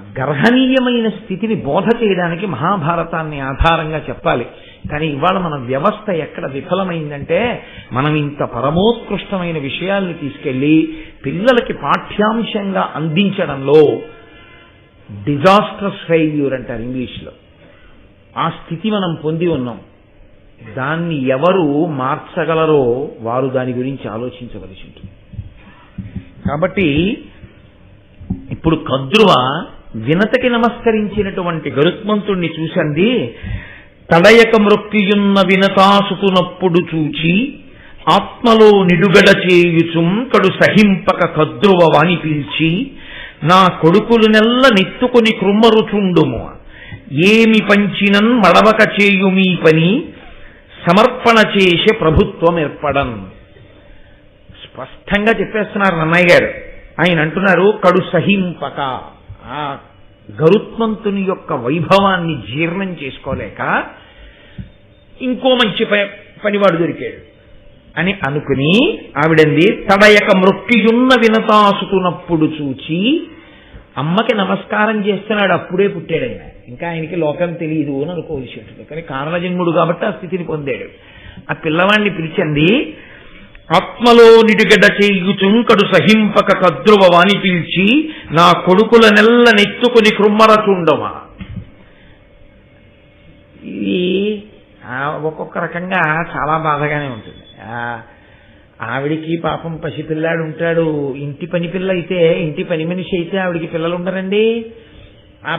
గర్హనీయమైన స్థితిని బోధ చేయడానికి మహాభారతాన్ని ఆధారంగా చెప్పాలి. కానీ ఇవాళ మన వ్యవస్థ ఎక్కడ విఫలమైందంటే మనం ఇంత పరమోత్కృష్టమైన విషయాల్ని తీసుకెళ్ళి పిల్లలకి పాఠ్యాంశంగా అందించడంలో డిజాస్టర్స్ ఫెయిల్యూర్ అంటారు ఇంగ్లీష్లో. ఆ స్థితి మనం పొంది ఉన్నాం. దాన్ని ఎవరు మార్చగలరో వారు దాని గురించి ఆలోచించవలసి ఉంటుంది. కాబట్టి ఇప్పుడు కద్రువ వినతకి నమస్కరించినటువంటి గరుత్మంతుణ్ణి చూసండి తడయక మృక్కియున్న వినతాసుతునప్పుడు చూచి ఆత్మలో నిడుగడ చేయుచుం కడు సహింపక కద్రువ వాణి పిలిచి నా కొడుకులు నెల్ల నెత్తుకొని కృమ్మరుచుండుము ఏమి పంచినన్ మడవక చేయు మీ పని సమర్పణ చేసే ప్రభుత్వం ఏర్పడం స్పష్టంగా చెప్పేస్తున్నారు నన్నయ్య గారు. ఆయన అంటున్నారు కడు సహింపక. ఆ గరుత్మంతుని యొక్క వైభవాన్ని జీర్ణం చేసుకోలేక ఇంకో మంచి ప- పనివాడు దొరికాడు. అని అనుకుని ఆవిడంది తడయక మృక్కియున్న వినతాసుకున్నప్పుడు చూచి అమ్మకి నమస్కారం చేస్తున్నాడు అప్పుడే పుట్టాడు ఆయన ఇంకా ఆయనకి లోకం తెలియదు అని అనుకోవలసి ఉంటుంది కానీ కారణజన్ముడు కాబట్టి ఆ స్థితిని పొందాడు. ఆ పిల్లవాడిని పిలిచండి ఆత్మలో నిడుగడ చేయుచుంకడు సహింపక కద్రువ వాని పిలిచి నా కొడుకుల నెల్ల నెత్తుకుని కృమ్మరచుండమా ఇది ఒక్కొక్క రకంగా చాలా బాధగానే ఉంటుంది. ఆవిడికి పాపం పసిపిల్లాడు ఉంటాడు. ఇంటి పని పిల్ల అయితే ఇంటి పని మనిషి అయితే ఆవిడికి పిల్లలు ఉండరండి. ఆ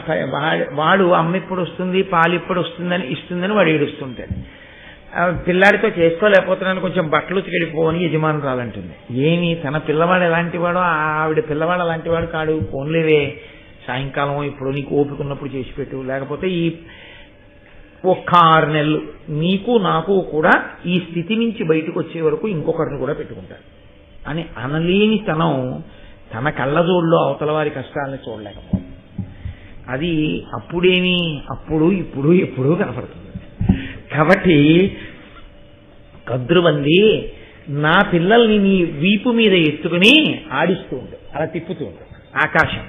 వాడు అమ్మ ఎప్పుడు వస్తుంది పాలు ఎప్పుడు వస్తుందని ఇస్తుందని వాడు ఏడుస్తుంటాడు. పిల్లాడితో చేసుకోలేకపోతున్నాను కొంచెం బట్టలు ఉతికెళ్ళిపోని యజమానురాలంటుంది ఏమి తన పిల్లవాడు ఎలాంటి వాడో ఆ ఆవిడ పిల్లవాడు అలాంటి వాడు కాడు పోన్లేవే సాయంకాలం ఇప్పుడు నీకు ఓపిక ఉన్నప్పుడు చేసి పెట్టు. లేకపోతే ఈ ఒక్క ఆరు నెలలు నీకు నాకు కూడా ఈ స్థితి నుంచి బయటకు వచ్చే వరకు ఇంకొకరిని కూడా పెట్టుకుంటారు. అని అనలేని తనం తన కళ్ళజోడులో అవతల వారి కష్టాలని చూడలేకపోతుంది. అది అప్పుడేమి అప్పుడు ఇప్పుడు ఎప్పుడూ కనపడుతుంది. కాబట్టి కద్రువంది నా పిల్లల్ని నీ వీపు మీద ఎత్తుకుని ఆడిస్తూ ఉండు అలా తిప్పుతూ ఉండు. ఆకాశం.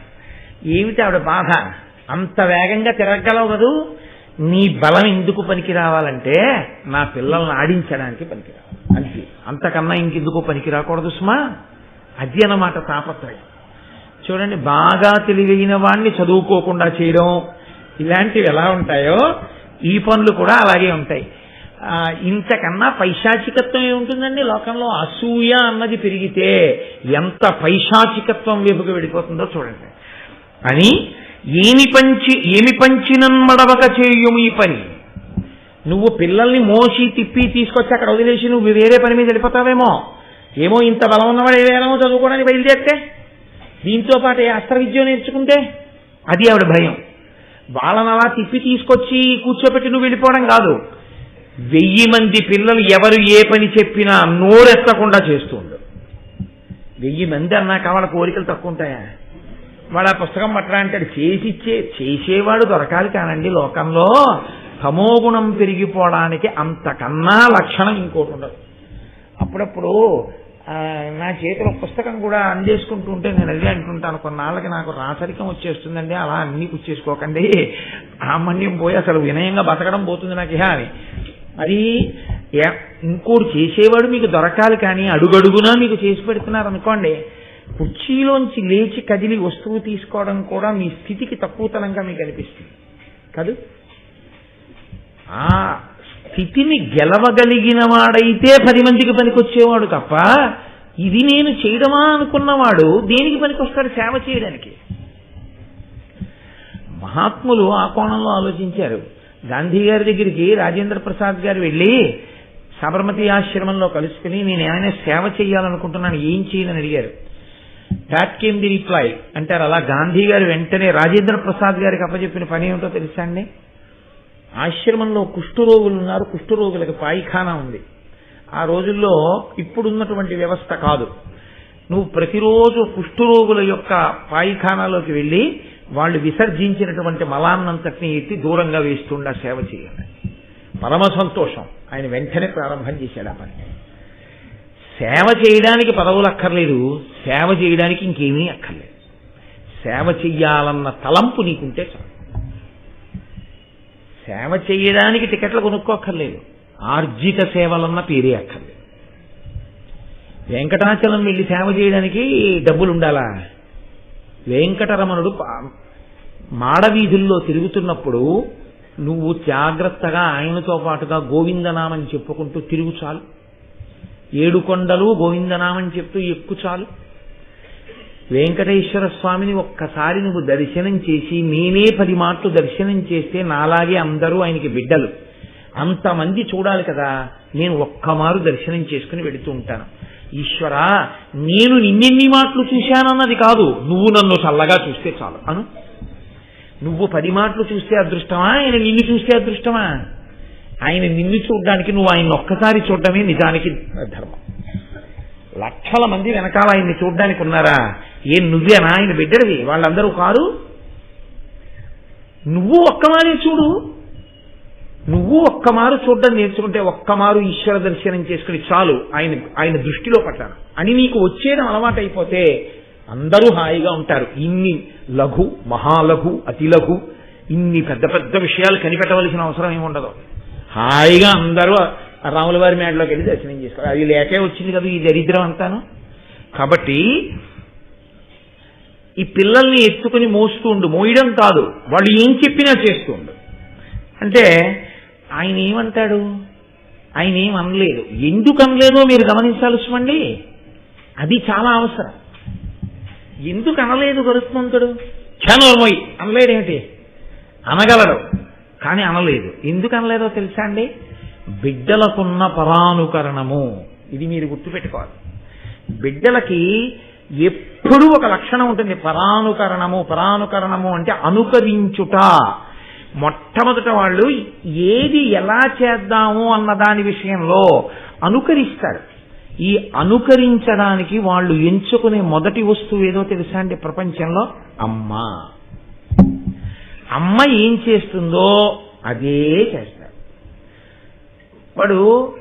ఏమిటి ఆవిడ బాధ? అంత వేగంగా తిరగలవు కదూ? నీ బలం ఎందుకు పనికి రావాలంటే నా పిల్లల్ని ఆడించడానికి పనికి రావాలి. అంతే. అంతకన్నా ఇంకెందుకు పనికి రాకూడదు సుమా? అది అన్నమాట తాపత్రయం. చూడండి బాగా తెలివైన వాడిని చదువుకోకుండా చేయడం ఇలాంటివి ఎలా ఉంటాయో ఈ పనులు కూడా అలాగే ఉంటాయి. ఇంతకన్నా పైశాచికత్వం ఏముంటుందండి? లోకంలో అసూయ అన్నది పెరిగితే ఎంత పైశాచికత్వం వైపుకు వెళ్ళిపోతుందో చూడండి. అని ఏమి పంచి ఏమి పంచినన్ మడవక చేయు ఈ పని? నువ్వు పిల్లల్ని మోసి తిప్పి తీసుకొచ్చి అక్కడ వదిలేసి నువ్వు వేరే పని మీద వెళ్ళిపోతావేమో? ఏమో ఇంత బలం ఉన్నవాడు ఏదేమో చదువుకోవడానికి బయలుదేరితే? దీంతో పాటు ఏ అస్త్ర విద్య నేర్చుకుంటే? అది ఆవిడ భయం. వాళ్ళని అలా తిప్పి తీసుకొచ్చి కూర్చోపెట్టి నువ్వు వెళ్ళిపోవడం కాదు. వెయ్యి మంది పిల్లలు ఎవరు ఏ పని చెప్పినా నోరెత్తకుండా చేస్తుండు వెయ్యి మంది అన్నాక వాళ్ళ కోరికలు తక్కువ ఉంటాయా? వాడు ఆ పుస్తకం పట్టరా అంటాడు. చేసిచ్చే చేసేవాడు దొరకాలి కానండి లోకంలో. తమోగుణం పెరిగిపోవడానికి అంతకన్నా లక్షణం ఇంకోటి ఉండదు. అప్పుడప్పుడు నా చేతిలో పుస్తకం కూడా అందేసుకుంటూ ఉంటే నేను అదే అంటుంటాను కొన్నాళ్ళకి నాకు రాసరికం వచ్చేస్తుందండి అలా అన్ని కూర్చేసుకోకండి ఆమన్యం పోయి అసలు వినయంగా బతకడం పోతుంది నాకు ఇహ అని. అది ఇంకోటి చేసేవాడు మీకు దొరకాలి కానీ అడుగడుగునా మీకు చేసి పెడుతున్నారు అనుకోండి కుర్చీలోంచి లేచి కదిలి వస్తువు తీసుకోవడం కూడా మీ స్థితికి తక్కువతనంగా మీకు అనిపిస్తుంది. కాదు? స్థితిని గెలవగలిగిన వాడైతే పది మందికి పనికొచ్చేవాడు తప్ప ఇది నేను చేయడమా అనుకున్నవాడు దేనికి పనికొస్తాడు సేవ చేయడానికి? మహాత్ములు ఆ కోణంలో ఆలోచించారు. గాంధీ గారి దగ్గరికి రాజేంద్ర ప్రసాద్ గారు వెళ్ళి సబర్మతి ఆశ్రమంలో కలుసుకుని నేను ఏమైనా సేవ చేయాలనుకుంటున్నాను ఏం చేయాలని అడిగారు. దాట్ కేమ్ ది రిప్లై అంటారు. అలా గాంధీ గారు వెంటనే రాజేంద్ర ప్రసాద్ గారికి అప్పచెప్పిన పని ఏమిటో తెలుసా అండి? ఆశ్రమంలో కుష్ఠరోగులు ఉన్నారు కుష్ఠరోగులకు పాయిఖానా ఉంది. ఆ రోజుల్లో ఇప్పుడున్నటువంటి వ్యవస్థ కాదు. నువ్వు ప్రతిరోజు కుష్ఠరోగుల యొక్క పాయిఖానాలోకి వెళ్ళి వాళ్ళు విసర్జించినటువంటి మలాన్నంతటిని ఎత్తి దూరంగా వేస్తుండా సేవ చేయాలి. పరమ సంతోషం. ఆయన వెంటనే ప్రారంభం చేశాడు ఆ పని. సేవ చేయడానికి పదవులు అక్కర్లేదు. సేవ చేయడానికి ఇంకేమీ అక్కర్లేదు. సేవ చెయ్యాలన్న తలంపు నీకుంటే చాలు. సేవ చేయడానికి టికెట్లు కొనుక్కోక్కర్లేదు. ఆర్జిత సేవలన్న పేరే అక్కర్లేదు. వెంకటాచలం వెళ్ళి సేవ చేయడానికి డబ్బులు ఉండాలా వెంకటరమణుడు మాడవీధుల్లో తిరుగుతున్నప్పుడు నువ్వు జాగ్రత్తగా ఆయనతో పాటుగా గోవిందనామని చెప్పుకుంటూ తిరుగు చాలు. ఏడు కొండలు గోవిందనామని చెప్తూ ఎక్కు చాలు. వెంకటేశ్వర స్వామిని ఒక్కసారి నువ్వు దర్శనం చేసి నేనే పది మాటలు దర్శనం చేస్తే నాలాగే అందరూ ఆయనకి బిడ్డలు. అంతమంది చూడాలి కదా నేను ఒక్కమారు దర్శనం చేసుకుని వెళుతూ ఉంటాను. ఈశ్వర నేను నిన్నెన్ని మాటలు చూశానన్నది కాదు నువ్వు నన్ను చల్లగా చూస్తే చాలు. అను. నువ్వు పది మాటలు చూస్తే అదృష్టమా? ఆయన నిన్ను చూస్తే అదృష్టమా? ఆయన నిన్ను చూడడానికి నువ్వు ఆయన ఒక్కసారి చూడడమే నిజానికి ధర్మం. లక్షల మంది వెనకాల ఆయన్ని చూడడానికి ఉన్నారా? ఏం నువ్వేనా? ఆయన బిడ్డడివి. వాళ్ళందరూ కారు? నువ్వు ఒక్కమారే చూడు. నువ్వు ఒక్కమారు చూడడం నేర్చుకుంటే ఒక్కమారు ఈశ్వర దర్శనం చేసుకుని చాలు. ఆయన ఆయన దృష్టిలో పడ్డాను. అని నీకు వచ్చేయడం అలవాటైపోతే అందరూ హాయిగా ఉంటారు. ఇన్ని లఘు మహాలఘు అతి లఘు ఇన్ని పెద్ద పెద్ద విషయాలు కనిపెట్టవలసిన అవసరం ఏమి ఉండదు హాయిగా అందరూ రాముల వారి మేడలోకి వెళ్ళి దర్శనం చేసుకోవాలి అది లేకే వచ్చింది కదా ఈ దరిద్రం అంతాను. కాబట్టి ఈ పిల్లల్ని ఎత్తుకుని మోస్తూ ఉండు. మోయడం కాదు. వాళ్ళు ఏం చెప్పినా చేస్తూ ఉండు. అంటే ఆయన ఏమంటాడు? ఆయన ఏం అనలేదు. ఎందుకు అనలేదో మీరు గమనించాల్సిమండి అది చాలా అవసరం. ఎందుకు అనలేదు గరుత్మంతుడు చనోర్మోయ్ అనలేడేమిటి అనగలడు. కానీ అనలేదు. ఎందుకు అనలేదో తెలుసా అండి? బిడ్డలకున్న పరానుకరణము. ఇది మీరు గుర్తుపెట్టుకోవాలి. బిడ్డలకి ఎప్పుడూ ఒక లక్షణం ఉంటుంది. పరానుకరణము పరానుకరణము అంటే అనుకరించుట. మొట్టమొదట వాళ్ళు ఏది ఎలా చేద్దాము అన్న దాని విషయంలో అనుకరిస్తారు. ఈ అనుకరించడానికి వాళ్ళు ఎంచుకునే మొదటి వస్తువు ఏదో తెలుసా అండి ప్రపంచంలో? అమ్మ. అమ్మ ఏం చేస్తుందో అదే చేస్తారు వాడు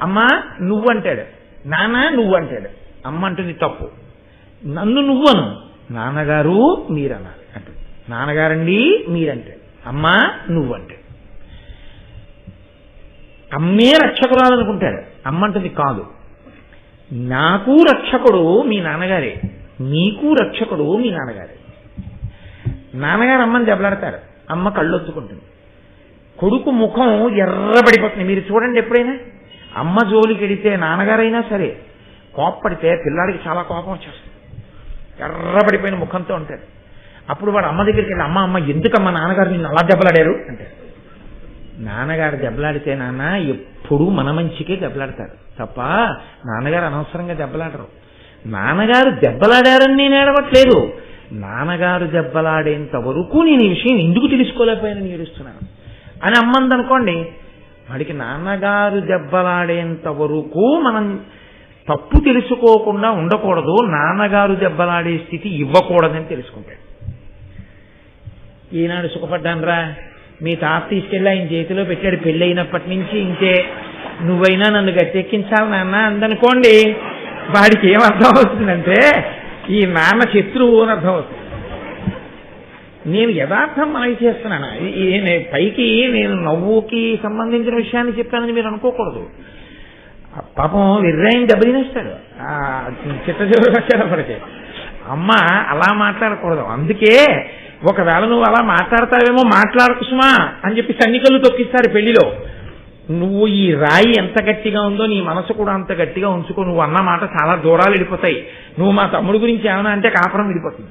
అమ్మ నువ్వంటాడు. నాన్న నువ్వంటాడు. అమ్మ అంటుంది తప్పు. నన్ను నువ్వను. నాన్నగారు మీరన్నారు. అంటాడు నాన్నగారండి మీరంటాడు అమ్మా నువ్వంటాడు అమ్మే రక్షకురాలనుకుంటాడు అమ్మ అంటుంది కాదు. నాకు రక్షకుడు మీ నాన్నగారే. నీకు రక్షకుడు మీ నాన్నగారే. నాన్నగారు అమ్మని దెబ్బలాడతారు. అమ్మ కళ్ళొత్తుకుంటుంది. కొడుకు ముఖం ఎర్రబడిపోతుంది. మీరు చూడండి ఎప్పుడైనా. అమ్మ జోలికి వెడితే నాన్నగారైనా సరే కోప్పడితే పిల్లాడికి చాలా కోపం వచ్చేస్తుంది. ఎర్రబడిపోయిన ముఖంతో ఉంటాడు అప్పుడు వాడు అమ్మ దగ్గరికి వెళ్ళి అమ్మ అమ్మ ఎందుకమ్మా నాన్నగారు నిన్ను అలా దెబ్బలాడారు? అంటాడు నాన్నగారు దెబ్బలాడితే నాన్న ఎప్పుడూ మన మంచికే దెబ్బలాడతారు. తప్ప నాన్నగారు అనవసరంగా దెబ్బలాడరు. నాన్నగారు దెబ్బలాడారని నేను ఏడవట్లేదు. నాన్నగారు దెబ్బలాడేంత వరకు నేను ఈ విషయం ఎందుకు తెలుసుకోలేకపోయానని ఏడుస్తున్నాను. అని అమ్మందనుకోండి వాడికి నాన్నగారు దెబ్బలాడేంత వరకు మనం తప్పు తెలుసుకోకుండా ఉండకూడదు నాన్నగారు దెబ్బలాడే స్థితి ఇవ్వకూడదని తెలుసుకుంటాడు. ఈనాడు సుఖపడ్డానరా మీ తాత తీసుకెళ్ళి ఆయన చేతిలో పెట్టాడు పెళ్ళైనప్పటి నుంచి ఇంకే. నువ్వైనా నన్ను గట్టెక్కించాలి నాన్న అందనుకోండి వాడికి ఏం అర్థం అవుతుందంటే ఈ నాన్న శత్రువు అని అర్థం అవుతుంది. నేను యథార్థం మనవి చేస్తున్నాను పైకి నేను నవ్వుకి సంబంధించిన విషయాన్ని చెప్పానని మీరు అనుకోకూడదు. పాపం విర్రాయిని దెబ్బతినేస్తాడు. ఆ చిట్ట చివరికి వచ్చేటప్పటికి అమ్మ అలా మాట్లాడకూడదు. అందుకే ఒకవేళ నువ్వు అలా మాట్లాడతావేమో మాట్లాడకు సుమా అని చెప్పి సన్నికలు తొక్కిస్తారు పెళ్ళిలో. నువ్వు ఈ రాయి ఎంత గట్టిగా ఉందో నీ మనసు కూడా అంత గట్టిగా ఉంచుకో. నువ్వు అన్న మాట చాలా దూరాలు వెళ్ళిపోతాయి నువ్వు మా తమ్ముడు గురించి ఏమన్నా అంటే కాపురం వెళ్ళిపోతుంది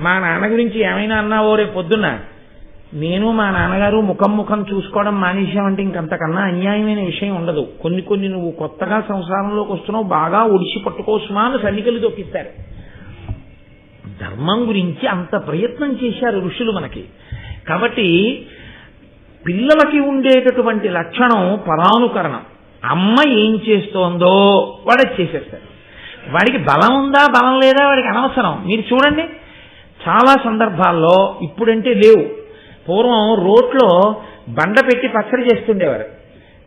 మా నాన్న గురించి ఏమైనా అన్నావో రేపు పొద్దున్న? నేను మా నాన్నగారు ముఖం ముఖం చూసుకోవడం మానేశామంటే ఇంకంతకన్నా అన్యాయమైన విషయం ఉండదు. కొన్ని కొన్ని నువ్వు కొత్తగా సంసారంలోకి వస్తున్నావు బాగా ఒడిసి పట్టుకోసుమా అని సన్నికలు తొక్కిస్తారు. ధర్మం గురించి అంత ప్రయత్నం చేశారు ఋషులు మనకి. కాబట్టి పిల్లలకి ఉండేటటువంటి లక్షణం పరానుకరణం. అమ్మ ఏం చేస్తోందో వాడు చేసేస్తారు. చేసేస్తాడు వాడికి బలం ఉందా బలం లేదా వాడికి అనవసరం. మీరు చూడండి. చాలా సందర్భాల్లో ఇప్పుడంటే లేవు. పూర్వం రోడ్లో బండ పెట్టి పచ్చడి చేస్తుండేవారు.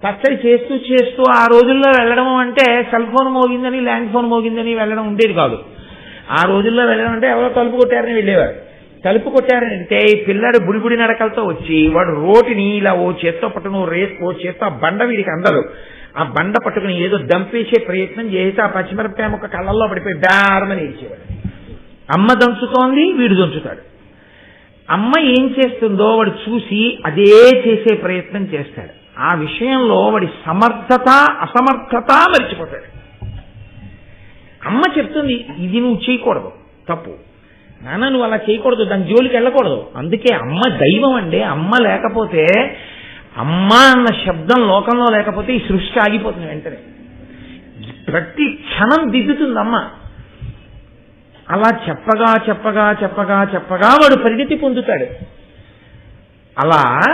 పచ్చడి చేస్తూ చేస్తూ ఆ రోజుల్లో వెళ్ళడం అంటే సెల్ ఫోన్ మోగిందని ల్యాండ్ ఫోన్ మోగిందని వెళ్ళడం ఉండేది కాదు. ఆ రోజుల్లో వెళ్ళడం అంటే ఎవరో తలుపు కొట్టారని వెళ్ళేవారు. తలుపు కొట్టారంటే ఈ పిల్లాడు బుడిబుడి నడకలతో వచ్చి వాడు రోటిని ఇలా ఓ చేత్తో పట్టుకుని ఓ రే ఓ చేత్తో ఆ బండ వీడికి అందరు ఆ బండ పట్టుకుని ఏదో దంపేసే ప్రయత్నం చేసి ఆ పచ్చిమిరపకాయ ముక్క కళ్ళల్లో పడిపోయి డారమని ఇచ్చేవాడు అమ్మ దంచుతోంది వీడు దంచుతాడు. అమ్మ ఏం చేస్తుందో వాడు చూసి అదే చేసే ప్రయత్నం చేస్తాడు. ఆ విషయంలో వాడి సమర్థత అసమర్థత మర్చిపోతాడు. అమ్మ చెప్తుంది ఇది నువ్వు చేయకూడదు తప్పు. నాన్న నువ్వు అలా చేయకూడదు దాని జోలికి వెళ్ళకూడదు. అందుకే అమ్మ దైవం అండి. అమ్మ లేకపోతే అమ్మ అన్న శబ్దం లోకంలో లేకపోతే ఈ సృష్టి ఆగిపోతుంది వెంటనే. ప్రతి క్షణం దిద్దుతుంది అమ్మ. అలా చెప్పగా చెప్పగా చెప్పగా చెప్పగా వాడు పరిణితి పొందుతాడు. అలా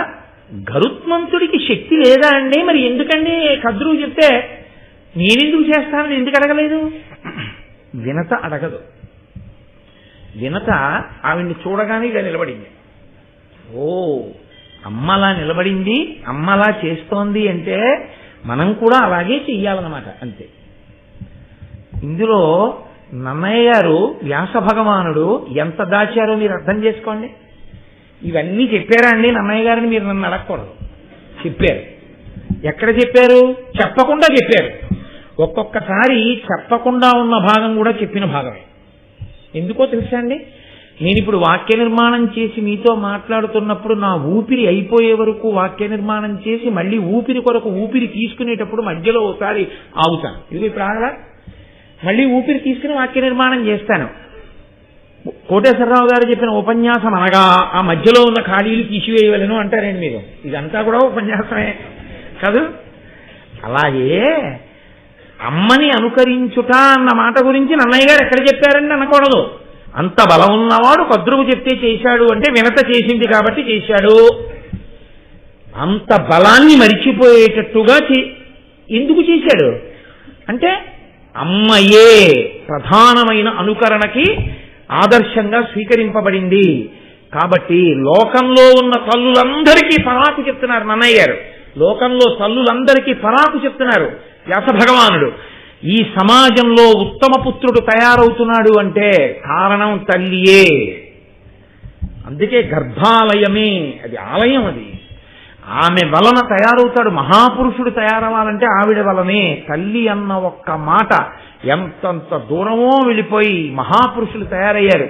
గరుత్మంతుడికి శక్తి లేదా అండి? మరి ఎందుకండి కద్రువు చెప్తే నేనెందుకు చేస్తానని ఎందుకు అడగలేదు? వినత అడగదు. వినత ఆవిడ్ని చూడగానే ఇలా నిలబడింది. ఓ అమ్మలా నిలబడింది అమ్మలా చేస్తోంది అంటే మనం కూడా అలాగే చెయ్యాలన్నమాట అంతే. ఇందులో నన్నయ్య గారు వ్యాస భగవానుడు ఎంత దాచారో మీరు అర్థం చేసుకోండి. ఇవన్నీ చెప్పారా అండి నన్నయ్య గారిని? మీరు నన్ను అడగకూడదు. చెప్పారు. ఎక్కడ చెప్పారు? చెప్పకుండా చెప్పారు. ఒక్కొక్కసారి చెప్పకుండా ఉన్న భాగం కూడా చెప్పిన భాగమే. ఎందుకో తెలుసా అండి? నేను ఇప్పుడు వాక్య నిర్మాణం చేసి మీతో మాట్లాడుతున్నప్పుడు నా ఊపిరి అయిపోయే వరకు వాక్య నిర్మాణం చేసి మళ్ళీ ఊపిరి కొరకు ఊపిరి తీసుకునేటప్పుడు మధ్యలో ఒకసారి ఆగుతాను. ఇది ఇప్పుడు ఆగలా మళ్ళీ ఊపిరి తీసుకుని వాక్య నిర్మాణం చేస్తాను. కోటేశ్వరరావు గారు చెప్పిన ఉపన్యాసం అనగా ఆ మధ్యలో ఉన్న ఖాళీలు తీసివేయవలను అంటారండి మీరు? ఇదంతా కూడా ఉపన్యాసమే కాదు? అలాగే అమ్మని అనుకరించుట అన్న మాట గురించి నన్నయ్య గారు ఎక్కడ చెప్పారండి అనకూడదు. అంత బలం ఉన్నవాడు కద్రువు చెప్తే చేశాడు అంటే వినత చేసింది కాబట్టి చేశాడు. అంత బలాన్ని మరిచిపోయేటట్టుగా చే- ఎందుకు చేశాడు? అంటే అమ్మయే ప్రధానమైన అనుకరణకి ఆదర్శంగా స్వీకరింపబడింది. కాబట్టి లోకంలో ఉన్న తల్లులందరికీ పరాకు చెప్తున్నారు నన్నయ్య గారు. లోకంలో తల్లులందరికీ పరాకు చెప్తున్నారు వ్యాస భగవానుడు. ఈ సమాజంలో ఉత్తమ పుత్రుడు తయారవుతున్నాడు అంటే కారణం తల్లియే. అందుకే గర్భాలయమే అది ఆలయం అది. ఆమె వలన తయారవుతాడు మహాపురుషుడు తయారవ్వాలంటే ఆవిడ వలనే. తల్లి అన్న ఒక్క మాట ఎంతంత దూరమో వెళ్ళిపోయి మహాపురుషులు తయారయ్యారు.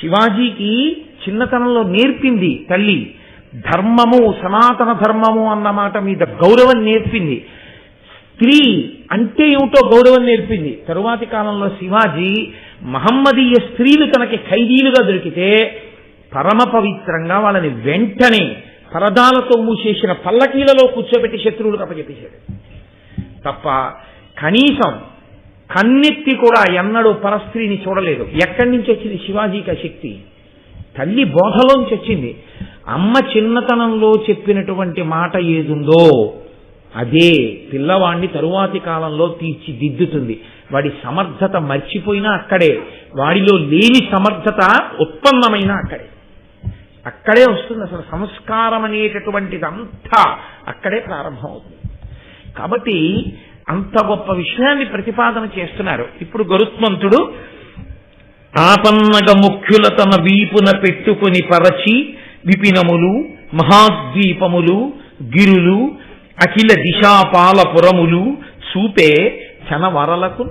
శివాజీకి చిన్నతనంలో నేర్పింది తల్లి. ధర్మము సనాతన ధర్మము అన్న మాట మీద గౌరవం నేర్పింది. స్త్రీ అంటే ఏమిటో గౌరవం నేర్పింది. తరువాతి కాలంలో శివాజీ మహమ్మదీయ స్త్రీలు తనకి ఖైదీలుగా దొరికితే పరమ పవిత్రంగా వాళ్ళని వెంటనే పరదాలతో మూసేసిన పల్లకీలలో కూర్చోబెట్టి శత్రువులకు అప్పచెప్పేశాడు. తప్ప కనీసం కన్నెత్తి కూడా ఎన్నడూ పరస్త్రీని చూడలేదు. ఎక్కడి నుంచి వచ్చింది శివాజీకి ఆ శక్తి? తల్లి బోధలోంచి వచ్చింది. అమ్మ చిన్నతనంలో చెప్పినటువంటి మాట ఏదుందో అదే పిల్లవాణ్ణి తరువాతి కాలంలో తీర్చిదిద్దుతుంది. వాడి సమర్థత మర్చిపోయినా అక్కడే. వాడిలో లేని సమర్థత ఉత్పన్నమైనా అక్కడే. అక్కడే వస్తుంది అసలు సంస్కారం అనేటటువంటిదంతా అక్కడే ప్రారంభమవుతుంది. కాబట్టి అంత గొప్ప విషయాన్ని ప్రతిపాదన చేస్తున్నారు. ఇప్పుడు గరుత్మంతుడు ఆపన్నగ ముఖ్యుల తన వీపున పెట్టుకుని పరచి విపినములు మహాద్వీపములు గిరులు అఖిల దిశాపాలపురములు చూపే చనవరలకు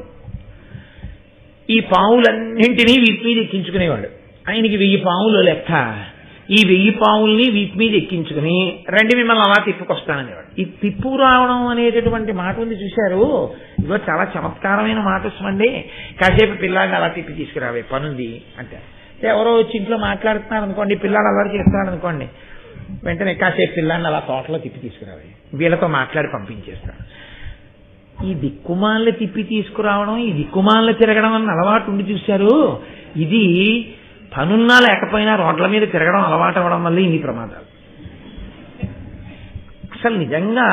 ఈ పావులన్నింటినీ వీటి మీద ఎక్కించుకునేవాడు. ఆయనకి వెయ్యి పావులు లెక్క. ఈ వెయ్యి పావుల్ని వీటి మీద ఎక్కించుకుని రండి మిమ్మల్ని అలా తిప్పుకొస్తాననేవాడు. ఈ తిప్పు రావడం అనేటటువంటి మాట ఉంది చూశారు? ఇదో చాలా చమత్కారమైన మాట వస్తుందండి. కాసేపు పిల్లాడిని అలా తిప్పి తీసుకురావే పనుంది అంటే ఎవరో వచ్చి ఇంట్లో మాట్లాడుతున్నారు అనుకోండి పిల్లాడు అలా చేస్తున్నారు అనుకోండి వెంటనే కాసేపు పిల్లాడిని అలా తోటలో తిప్పి తీసుకురావే. వీళ్ళతో మాట్లాడి పంపించేస్తాడు ఈ దిక్కుమాలను తిప్పి తీసుకురావడం ఈ దిక్కుమాలను తిరగడం అన్న అలవాటు ఉండి చూశారు? ఇది పనున్నా లేకపోయినా రోడ్ల మీద తిరగడం అలవాటు అవ్వడం వల్ల ఇన్ని ప్రమాదాలు. అసలు నిజంగా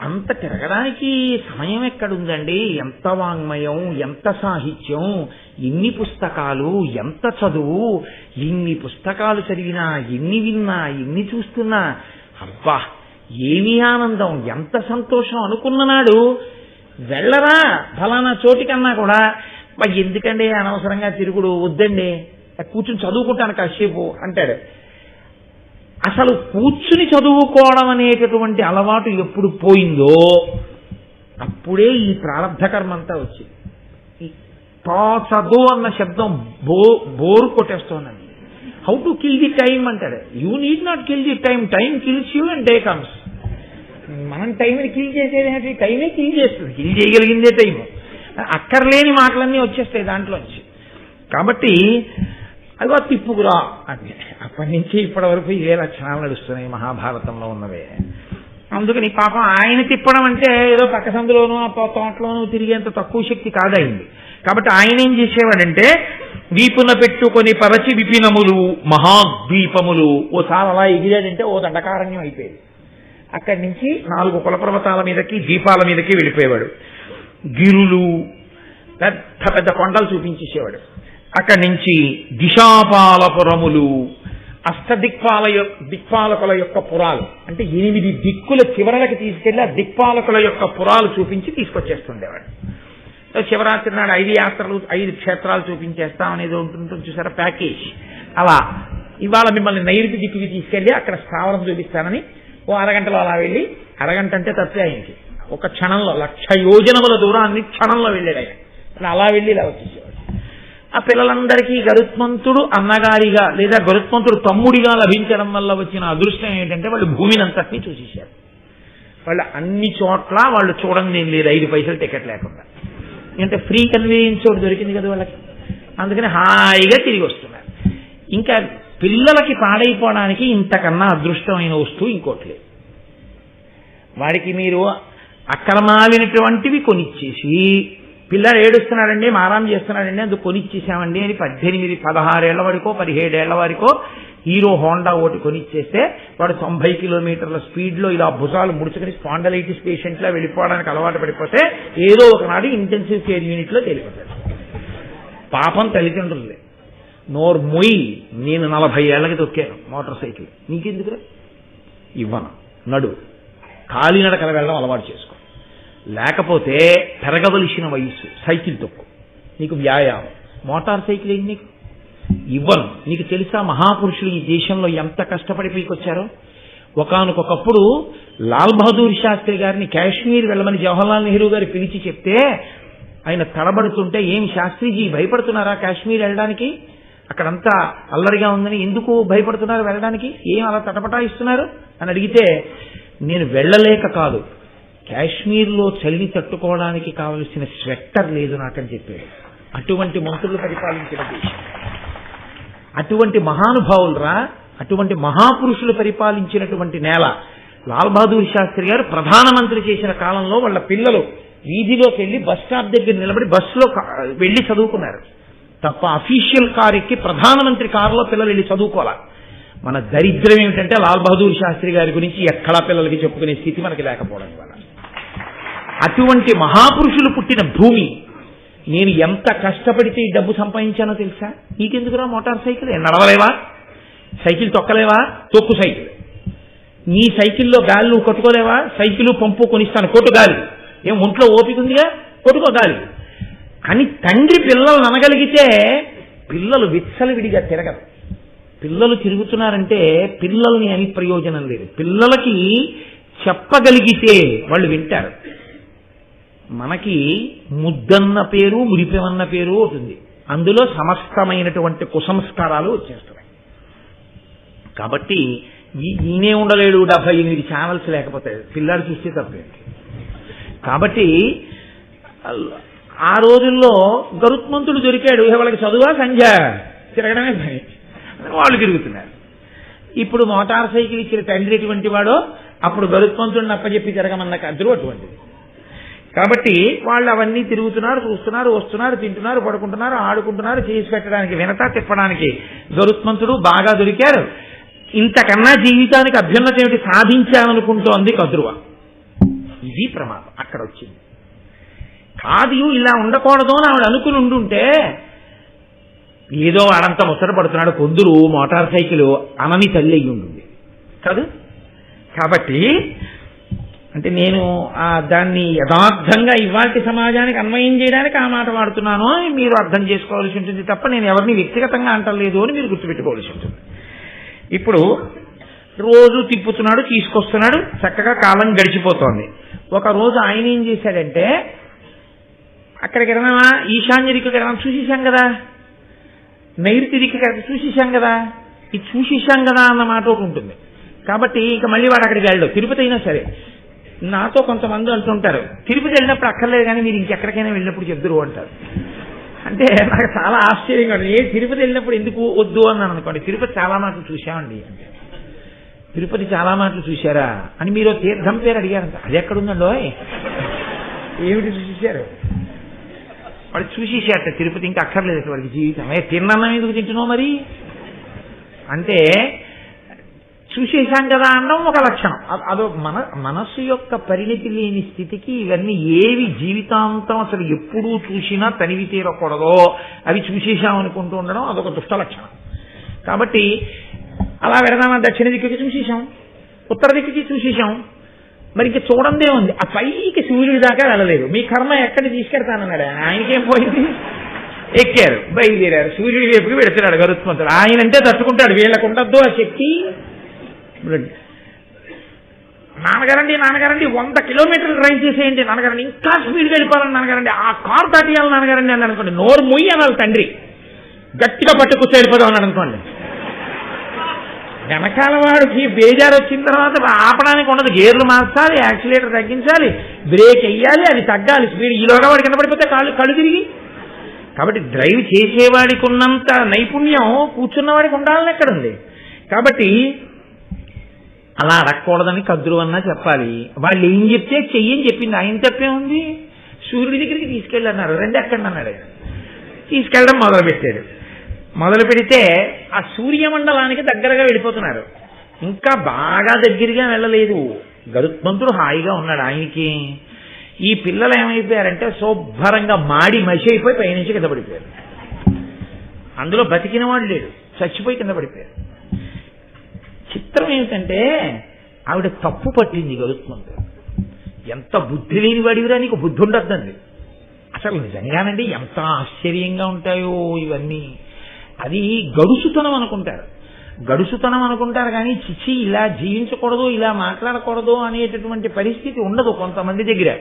అంత తిరగడానికి సమయం ఎక్కడుందండి? ఎంత వాంగ్మయం ఎంత సాహిత్యం ఎన్ని పుస్తకాలు ఎంత చదువు ఇన్ని పుస్తకాలు చదివినా ఎన్ని విన్నా ఎన్ని చూస్తున్నా అబ్బా ఏమి ఆనందం ఎంత సంతోషం అనుకున్న నాడు వెళ్ళరా ఫలానా చోటికన్నా కూడా మరి ఎందుకండి అనవసరంగా తిరుగుడు? వద్దండి. కూర్చుని చదువుకుంటాను కాసేపు అంటాడు. అసలు కూర్చుని చదువుకోవడం అనేటటువంటి అలవాటు ఎప్పుడు పోయిందో అప్పుడే ఈ ప్రారంభ కర్మ అంతా వచ్చింది పాచదు చదువు అన్న శబ్దం బో bore కొట్టేస్తోందండి. How to kill the time అంటాడు. You need not kill the time time kills you and day comes మనం టైంని కిల్ చేసేది టైమే కిల్ చేస్తుంది. కిల్ చేయగలిగిందే టైం అక్కర్లేని మాటలన్నీ వచ్చేస్తాయి దాంట్లోంచి. కాబట్టి అదిగో తిప్పుకురా అని అప్పటి నుంచి ఇప్పటి వరకు ఇవే లక్షణాలు నడుస్తున్నాయి మహాభారతంలో ఉన్నవే. అందుకని పాపం ఆయన తిప్పడం అంటే ఏదో పక్క సందులోనూ తోటలోనూ తిరిగేంత తక్కువ శక్తి కాదయింది. కాబట్టి ఆయన ఏం చేసేవాడంటే వీపున పెట్టుకొని పరచి విపినములు మహాద్వీపములు ఓసారి అలా ఎగిరాడంటే ఓ దండకారణ్యం అయిపోయేది. అక్కడి నుంచి నాలుగు కులపర్వతాల మీదకి ద్వీపాల మీదకి వెళ్ళిపోయేవాడు. గిరులు పెద్ద పెద్ద కొండలు చూపించేసేవాడు. అక్కడి నుంచి దిశాపాలపురములు అష్టదిక్పాల దిక్పాలకుల యొక్క పురాలు అంటే ఎనిమిది దిక్కుల చివరలకు తీసుకెళ్ళి ఆ దిక్పాలకుల యొక్క పురాలు చూపించి తీసుకొచ్చేస్తుండేవాడు. శివరాత్రి నాడు ఐదు యాత్రలు ఐదు క్షేత్రాలు చూపించేస్తాం అనేది ఉంటుంటుంది చూసారా? ప్యాకేజ్. అలా ఇవాళ మిమ్మల్ని నైరుతి దిక్కుకి తీసుకెళ్ళి అక్కడ స్థావరం చూపిస్తానని ఓ అరగంటలో అలా వెళ్ళి అరగంట అంటే తప్పే అయింది. ఒక క్షణంలో లక్ష యోజనముల దూరాన్ని క్షణంలో వెళ్ళాడు ఆయన. అలా వెళ్ళి ఇలా వచ్చేసేవాడు. ఆ పిల్లలందరికీ గరుత్మంతుడు అన్నగారిగా లేదా గరుత్మంతుడు తమ్ముడిగా లభించడం వల్ల వచ్చిన అదృష్టం ఏంటంటే వాళ్ళు భూమిని అంతటినీ చూసేశారు. వాళ్ళు అన్ని చోట్ల వాళ్ళు చూడండి లేదు ఐదు పైసలు టికెట్ లేకుండా. అంటే ఫ్రీ కన్వీనియన్స్ ఒకటి దొరికింది కదా వాళ్ళకి. అందుకని హాయిగా తిరిగి వస్తున్నారు. ఇంకా పిల్లలకి పాడైపోవడానికి ఇంతకన్నా అదృష్టమైన వస్తువు ఇంకోటి లేదు. వాడికి మీరు అక్రమాలినటువంటివి కొనిచ్చేసి పిల్లలు ఏడుస్తున్నాడండి మారాం చేస్తున్నాడండి అందుకు కొనిచ్చేసామండి అని పద్దెనిమిది పదహారేళ్ళ వరకో పదిహేడేళ్ళ వరకో హీరో హోండా ఒకటి కొనిచ్చేస్తే వాడు తొంభై కిలోమీటర్ల స్పీడ్లో ఇలా భుజాలు ముడుచుకుని స్పాండలైటిస్ పేషెంట్లా వెళ్ళిపోవడానికి అలవాటు పడిపోతే ఏదో ఒకనాడు ఇంటెన్సివ్ కేర్ యూనిట్లో తేలిపోతాడు పాపం తల్లిదండ్రులే నోరు మొయ్యి నేను నలభై ఏళ్ళకి తొక్కాను మోటార్ సైకిల్. నీకెందుకురా? ఇవ్వను. నడు. కాలినడకల వెళ్ళడం అలవాటు చేసుకో. లేకపోతే పెరగవలసిన వయస్సు సైకిల్ తొక్కు. నీకు వ్యాయామం. మోటార్ సైకిల్ ఏంటి నీకు? ఇవ్వను. నీకు తెలుసా మహాపురుషులు ఈ దేశంలో ఎంత కష్టపడి పీకొచ్చారో? ఒకనకొకప్పుడు లాల్ బహదూర్ శాస్త్రి గారిని కాశ్మీర్ వెళ్ళమని జవహర్లాల్ నెహ్రూ గారు పిలిచి చెప్తే ఆయన తడబడుతుంటే ఏం శాస్త్రిజీ భయపడుతున్నారా కాశ్మీర్ వెళ్ళడానికి? అక్కడంతా అల్లరిగా ఉందని ఎందుకు భయపడుతున్నారు వెళ్ళడానికి? ఏం అలా తటపటాయిస్తున్నారు? అని అడిగితే నేను వెళ్ళలేక కాదు. కాశ్మీర్లో చలిని తట్టుకోవడానికి కావలసిన స్వెట్టర్ లేదు నాకని చెప్పాడు. అటువంటి మంత్రులు పరిపాలించిన దేశం. అటువంటి మహానుభావులరా అటువంటి మహాపురుషులు పరిపాలించినటువంటి నేల. లాల్ బహదూర్ శాస్త్రి గారు ప్రధానమంత్రి చేసిన కాలంలో వాళ్ళ పిల్లలు వీధిలోకి వెళ్ళి బస్ స్టాప్ దగ్గర నిలబడి బస్సులో కా- వెళ్ళి చదువుకున్నారు. తప్ప అఫీషియల్ కార్ ఎక్కి ప్రధానమంత్రి కారులో పిల్లలు వెళ్ళి చదువుకోవాలి? మన దరిద్రం ఏమిటంటే లాల్ బహదూర్ శాస్త్రి గారి గురించి ఎక్కడా పిల్లలకి చెప్పుకునే స్థితి మనకి లేకపోవడం వల్ల అటువంటి మహాపురుషులు పుట్టిన భూమి. నేను ఎంత కష్టపడితే ఈ డబ్బు సంపాదించానో తెలుసా? నీకెందుకురా మోటార్ సైకిల్? నడవలేవా? సైకిల్ తొక్కలేవా? తొక్కు సైకిల్. నీ సైకిల్లో గాలి నువ్వు కొట్టుకోలేవా? సైకిల్ పంపు కొనిస్తాను. కొట్టు గాలి. ఏం ఒంట్లో ఓపిక ఉందిగా? కొట్టుకో గాలి. అని తండ్రి పిల్లలు అనగలిగితే పిల్లలు విచ్చలవిడిగా తిరగరు. పిల్లలు తిరుగుతున్నారంటే పిల్లల్ని అని ప్రయోజనం లేదు. పిల్లలకి చెప్పగలిగితే వాళ్ళు వింటారు. మనకి ముద్దన్న పేరు మురిపెమన్న పేరు ఉంటుంది అందులో సమస్తమైనటువంటి కుసంస్కారాలు వచ్చేస్తున్నాయి కాబట్టి ఈయనే ఉండలేడు డెబ్బై ఎనిమిది ఛానల్స్ లేకపోతే పిల్లాడు చూస్తే తప్పేంటి? కాబట్టి ఆ రోజుల్లో గరుత్మంతుడు దొరికాడు. వాళ్ళకి చదువా సంధ్య? తిరగడమే పని వాళ్ళు తిరుగుతున్నారు. ఇప్పుడు మోటార్ సైకిల్ ఇచ్చిన తండ్రి ఎటువంటి వాడో? అప్పుడు గరుత్మంతుడిని అప్పచెప్పి తిరగమన్న కద్దరు అటువంటిది. కాబట్టి వాళ్ళు అవన్నీ తిరుగుతున్నారు చూస్తున్నారు వస్తున్నారు తింటున్నారు పడుకుంటున్నారు ఆడుకుంటున్నారు చేసి పెట్టడానికి వినత తిప్పడానికి. గరుత్మంతుడు బాగా దొరికారు. ఇంతకన్నా జీవితానికి అభ్యున్నత ఏమిటి సాధించాలనుకుంటోంది కదురువ. ఇది ప్రమాదం. అక్కడ వచ్చింది. కాదు ఇలా ఉండకూడదు అని ఆవిడ అనుకుని ఉండుంటే ఏదో వాడంతా ముసర పడుతున్నాడు కొందరు మోటార్ సైకిల్ అనని తల్లి అయ్యి ఉంటుంది కాదు. కాబట్టి అంటే నేను ఆ దాన్ని యథార్థంగా ఇవాటి సమాజానికి అన్వయం చేయడానికి ఆ మాట వాడుతున్నాను అని మీరు అర్థం చేసుకోవాల్సి ఉంటుంది తప్ప నేను ఎవరిని వ్యక్తిగతంగా అంటలేదు అని మీరు గుర్తుపెట్టుకోవాల్సి ఉంటుంది. ఇప్పుడు రోజు తిప్పుతున్నాడు తీసుకొస్తున్నాడు చక్కగా కాలం గడిచిపోతోంది. ఒక రోజు ఆయన ఏం చేశాడంటే అక్కడికి వెళ్ళినా ఈశాన్య దిక్కు వెళ్ళినా చూసేశాం కదా. నైరుతి దిక్కు చూసేశాం కదా. ఇది చూసేశాం కదా అన్న మాట ఒకటి ఉంటుంది. కాబట్టి ఇక మళ్ళీ వాడు అక్కడికి వెళ్ళడు. తిరుపతి అయినా సరే. నాతో కొంతమంది అంటుంటారు తిరుపతి వెళ్ళినప్పుడు అక్కర్లేదు కానీ మీరు ఇంకెక్కడికైనా వెళ్ళినప్పుడు చెప్దురు అంటారు. అంటే నాకు చాలా ఆశ్చర్యంగా ఉంది. ఏ తిరుపతి వెళ్ళినప్పుడు ఎందుకు వద్దు అన్నాను అనుకోండి. తిరుపతి చాలా మాటలు చూసామండి అంటే. తిరుపతి చాలా మాటలు చూశారా అని మీరు తీర్థం పేరు అడిగారంట. అది ఎక్కడుందండో ఏమిటి చూశారు వాడు చూసేసేట తిరుపతి ఇంకా అక్కర్లేదు వాడికి జీవితం. ఏ తిన్నన్నం ఎందుకు తింటున్నావు మరి? అంటే చూసేశాం కదా అనడం ఒక లక్షణం. అదో మన మనస్సు యొక్క పరిణితి లేని స్థితికి ఇవన్నీ ఏవి జీవితాంతం అసలు ఎప్పుడూ చూసినా తనివి తీరకూడదో అవి చూసేశాం అనుకుంటూ ఉండడం అదొక దుష్ట లక్షణం. కాబట్టి అలా వెడదామా? దక్షిణ దిక్కుకి చూసేశాం. ఉత్తర దిక్కుకి చూసేశాం. మరి ఇంకా చూడందే ఉంది. ఆ పైకి సూర్యుడి దాకా వెళ్ళలేదు. మీ కర్మ ఎక్కడికి తీసుకెడతానన్నాడు? ఆయనకేం పోయింది? ఎక్కారు బయలుదేరారు. సూర్యుడి వైపుకి పెడుతున్నాడు గరుత్మంతుడు. ఆయన అంటే తట్టుకుంటాడు. వీళ్ళకుండద్దు ఆ శక్తి. నాన్నగారండి నాన్నగారండి వంద కిలోమీటర్లు డ్రైవ్ చేసేయండి నాన్నగారండి. ఇంకా స్పీడ్గా వెళ్ళిపోవాలని నాన్నగారండి. ఆ కార్ దాటియాలి నాన్నగారండి అని అనుకోండి. నోరు మొయ్యి అనాలి తండ్రి. గట్టిగా పట్టు కూర్చో వెళ్ళిపోదాం అనుకోండి. వెనకాల వాడికి బేజారు వచ్చిన తర్వాత ఆపడానికి ఉండదు. గేర్లు మార్చాలి యాక్సిలేటర్ తగ్గించాలి బ్రేక్ వెయ్యాలి అది తగ్గాలి. స్పీడ్ ఈలోగా వాడి కింద పడిపోతే కాళ్ళు కళ్ళు తిరిగి. కాబట్టి డ్రైవ్ చేసేవాడికి ఉన్నంత నైపుణ్యం కూర్చున్నవాడికి ఉండాలని ఎక్కడుంది? కాబట్టి అలా అడగకూడదని కద్దురు అన్నా చెప్పాలి. వాళ్ళు ఏం చెప్తే చెయ్యని చెప్పింది. ఆయన తప్పే ఉంది. సూర్యుడి దగ్గరికి తీసుకెళ్ళన్నారు. రెండు అన్నాడు ఆయన తీసుకెళ్ళడం మొదలు పెట్టాడు మొదలు పెడితే ఆ సూర్యమండలానికి దగ్గరగా వెళ్ళిపోతున్నారు. ఇంకా బాగా దగ్గరగా వెళ్ళలేదు. గరుత్మంతుడు హాయిగా ఉన్నాడు ఆయనకి. ఈ పిల్లలు ఏమైపోయారంటే శుభ్రంగా మాడి మసి అయిపోయి పైనుంచి కింద పడిపోయారు. అందులో బతికిన వాడు లేడు. చచ్చిపోయి కింద పడిపోయారు. చిత్రం ఏమిటంటే ఆవిడ తప్పు పట్టింది గరుత్మంతుడు ఎంత బుద్ధి లేని వాడివిరా నీకు? బుద్ధి ఉండద్దండి. అసలు నిజంగానండి ఎంత ఆశ్చర్యంగా ఉంటాయో ఇవన్నీ. అది గడుసుతనం అనుకుంటారు. గడుసుతనం అనుకుంటారు కానీ చిచి ఇలా జీవించకూడదు ఇలా మాట్లాడకూడదు అనేటటువంటి పరిస్థితి ఉండదు కొంతమంది దగ్గర.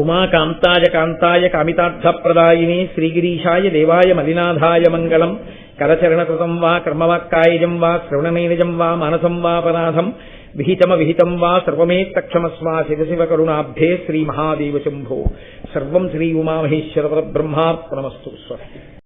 ఉమాకాంతాయ కాంతాయ కామితార్థప్రదాయిని శ్రీగిరీషాయ దేవాయ మలినాథాయ మంగళం. కరచరణకృతం వా కర్మవాక్కాయజం వా శ్రవణనైనజం వా మానసం వాపరాధం విహితమ విహితం వా సర్వమేత్తక్షమస్వా శివ శివ కరుణాబ్ధే శ్రీ మహాదేవ శంభో. సర్వం శ్రీ ఉమామహేశ్వర పరబ్రహ్మార్పణమస్తు. స్వస్తి.